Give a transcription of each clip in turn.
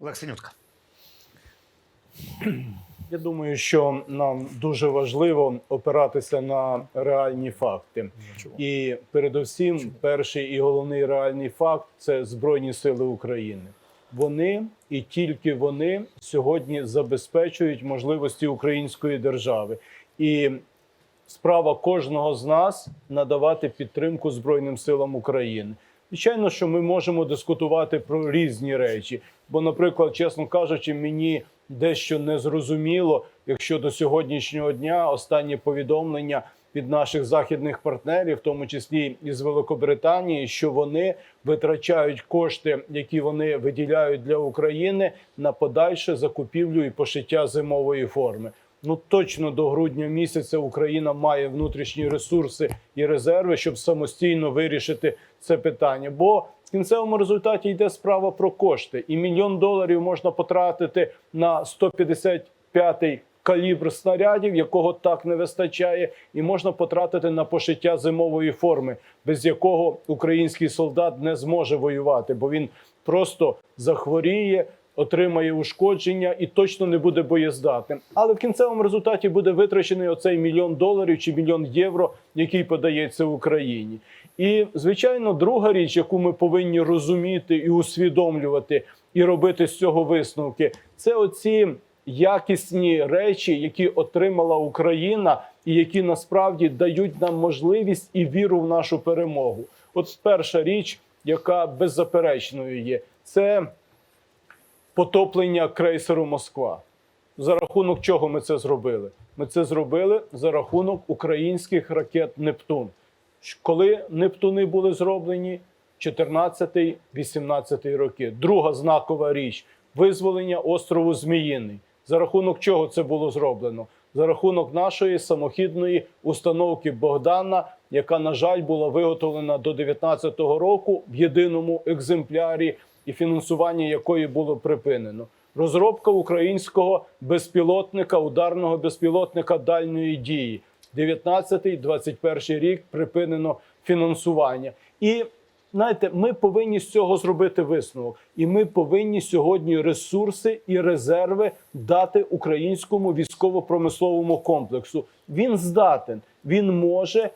Олег Синютка. Я думаю, що нам дуже важливо опиратися на реальні факти. І передусім, перший і головний реальний факт це Збройні Сили України. Вони і тільки вони сьогодні забезпечують можливості української держави. І справа кожного з нас надавати підтримку Збройним силам України. Звичайно, що ми можемо дискутувати про різні речі. Бо, наприклад, чесно кажучи, мені дещо незрозуміло, якщо до сьогоднішнього дня останні повідомлення від наших західних партнерів, в тому числі із Великобританії, що вони витрачають кошти, які вони виділяють для України, на подальше закупівлю і пошиття зимової форми. Ну точно до грудня місяця Україна має внутрішні ресурси і резерви, щоб самостійно вирішити це питання. Бо в кінцевому результаті йде справа про кошти, і мільйон доларів можна потратити на 155-й калібр снарядів, якого так не вистачає, і можна потратити на пошиття зимової форми, без якого український солдат не зможе воювати, бо він просто захворіє. Отримає ушкодження і точно не буде боєздатним. Але в кінцевому результаті буде витрачений оцей мільйон доларів чи мільйон євро, який подається Україні. І звичайно, друга річ, яку ми повинні розуміти і усвідомлювати, і робити з цього висновки, це оці якісні речі, які отримала Україна, і які насправді дають нам можливість і віру в нашу перемогу. От перша річ, яка беззаперечною є, це потоплення крейсеру Москва. За рахунок чого ми це зробили? Ми це зробили за рахунок українських ракет Нептун. Коли Нептуни були зроблені? 14-18 роки. Друга знакова річ визволення острову Зміїний. За рахунок чого це було зроблено? За рахунок нашої самохідної установки Богдана, яка, на жаль, була виготовлена до 19-го року в єдиному екземплярі, і фінансування якої було припинено. Розробка українського безпілотника, ударного безпілотника дальньої дії. 19-21 рік припинено фінансування. І знаєте, ми повинні з цього зробити висновок, і ми повинні сьогодні ресурси і резерви дати українському військово-промисловому комплексу. Він здатен, він може.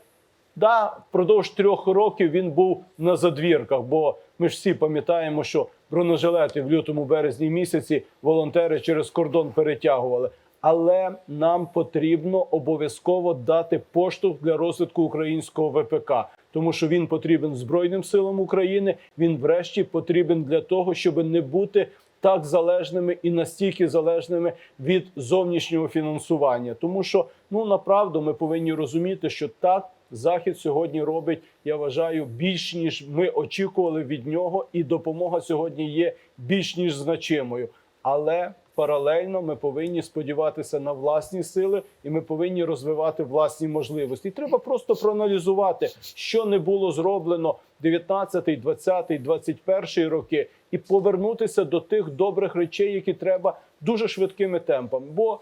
Да, впродовж трьох років він був на задвірках, бо ми ж всі пам'ятаємо, що бронежилети в лютому березні місяці волонтери через кордон перетягували. Але нам потрібно обов'язково дати поштовх для розвитку українського ВПК, тому що він потрібен Збройним силам України. Він, врешті, потрібен для того, щоб не бути так залежними і настільки залежними від зовнішнього фінансування. Тому що ну направду ми повинні розуміти, що так захід сьогодні робить. Я вважаю більш ніж ми очікували від нього, і допомога сьогодні є більш ніж значимою. Але паралельно ми повинні сподіватися на власні сили, і ми повинні розвивати власні можливості. І треба просто проаналізувати, що не було зроблено 19, 20, 21 роки, і повернутися до тих добрих речей, які треба дуже швидкими темпами. Бо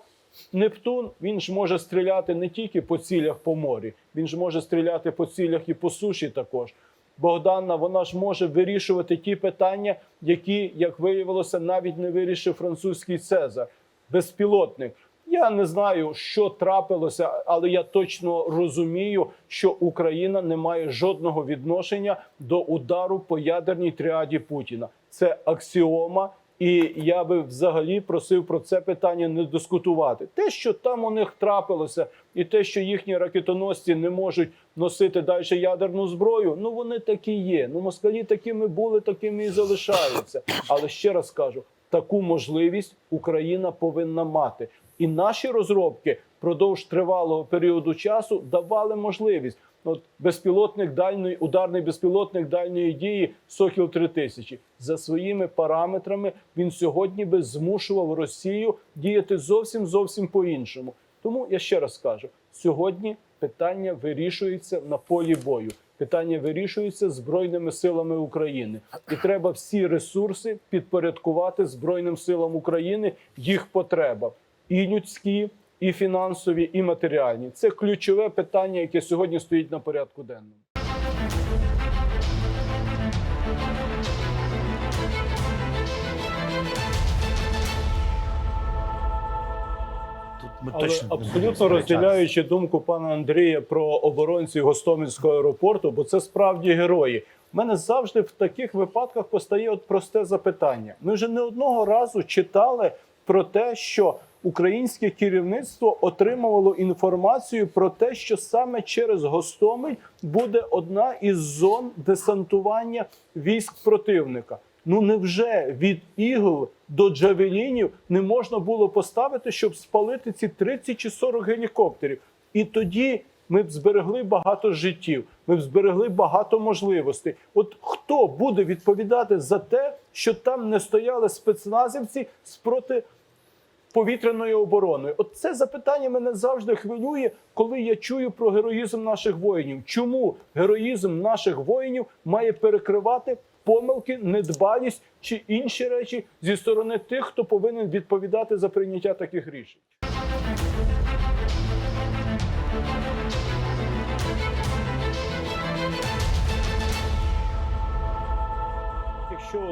Нептун він ж може стріляти не тільки по цілях по морі, він ж може стріляти по цілях і по суші також. Богдана, вона ж може вирішувати ті питання, які, як виявилося, навіть не вирішив французький Цезар. Безпілотник. Я не знаю, що трапилося, але я точно розумію, що Україна не має жодного відношення до удару по ядерній тріаді Путіна. Це аксіома. І я би взагалі просив про це питання не дискутувати. Те, що там у них трапилося, і те, що їхні ракетоносці не можуть носити далі ядерну зброю, ну вони такі є. Ну москалі такими були, такими і залишаються. Але ще раз кажу: таку можливість Україна повинна мати. І наші розробки впродовж тривалого періоду часу давали можливість. От безпілотник дальної ударний безпілотник дальньої дії Сокіл 3000 за своїми параметрами він сьогодні би змушував Росію діяти зовсім зовсім по-іншому. Тому я ще раз кажу: сьогодні питання вирішується на полі бою. Питання вирішується збройними силами України, і треба всі ресурси підпорядкувати збройним силам України їх потребам і людські, і фінансові, і матеріальні. Це ключове питання, яке сьогодні стоїть на порядку денному. Ми Але точно абсолютно розділяючи думку пана Андрія про оборонців Гостомельського аеропорту, бо це справді герої. У мене завжди в таких випадках постає от просте запитання. Ми вже не одного разу читали про те, що українське керівництво отримувало інформацію про те, що саме через Гостомель буде одна із зон десантування військ противника. Ну невже від ігл до джавелінів не можна було поставити, щоб спалити ці 30 чи 40 гелікоптерів? І тоді ми б зберегли багато життів, ми б зберегли багато можливостей. От хто буде відповідати за те, що там не стояли спецназівці з проти повітряною обороною? От це запитання мене завжди хвилює, коли я чую про героїзм наших воїнів. Чому героїзм наших воїнів має перекривати помилки, недбалість чи інші речі зі сторони тих, хто повинен відповідати за прийняття таких рішень?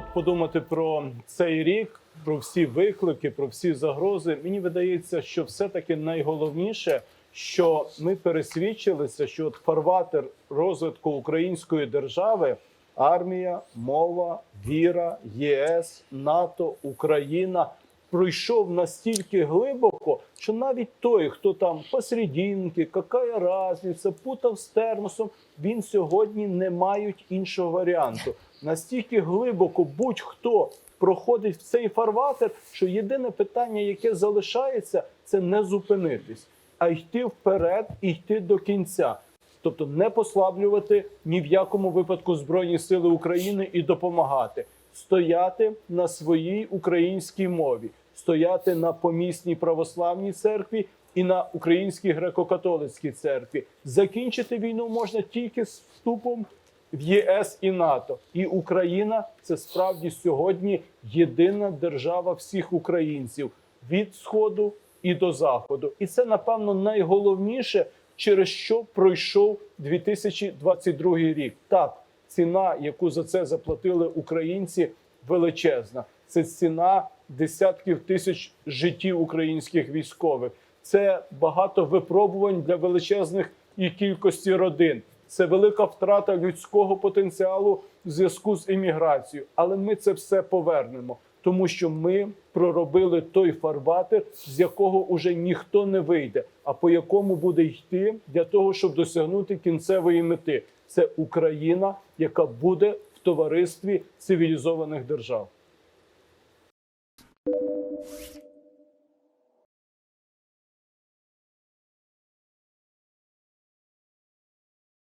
От подумати про цей рік, про всі виклики, про всі загрози, мені видається, що все-таки найголовніше, що ми пересвідчилися, що от фарватер розвитку української держави армія, мова, віра, ЄС, НАТО, Україна пройшов настільки глибоко, що навіть той, хто там посерединки, какая разниця, путав з термосом, він сьогодні не мають іншого варіанту. Настільки глибоко будь-хто проходить в цей фарватер, що єдине питання, яке залишається, це не зупинитись, а йти вперед і йти до кінця. Тобто не послаблювати ні в якому випадку Збройні Сили України і допомагати, стояти на своїй українській мові, стояти на помісній православній церкві і на українській греко-католицькій церкві. Закінчити війну можна тільки з вступом в ЄС і НАТО. І Україна це справді сьогодні єдина держава всіх українців від сходу і до заходу. І це напевно найголовніше, через що пройшов 2022 рік. Так, ціна, яку за це заплатили українці, величезна. Це ціна десятків тисяч життів українських військових. Це багато випробувань для величезних і кількості родин. Це велика втрата людського потенціалу в зв'язку з імміграцією. Але ми це все повернемо, тому що ми проробили той фарватер, з якого уже ніхто не вийде, а по якому буде йти для того, щоб досягнути кінцевої мети. Це Україна, яка буде в товаристві цивілізованих держав.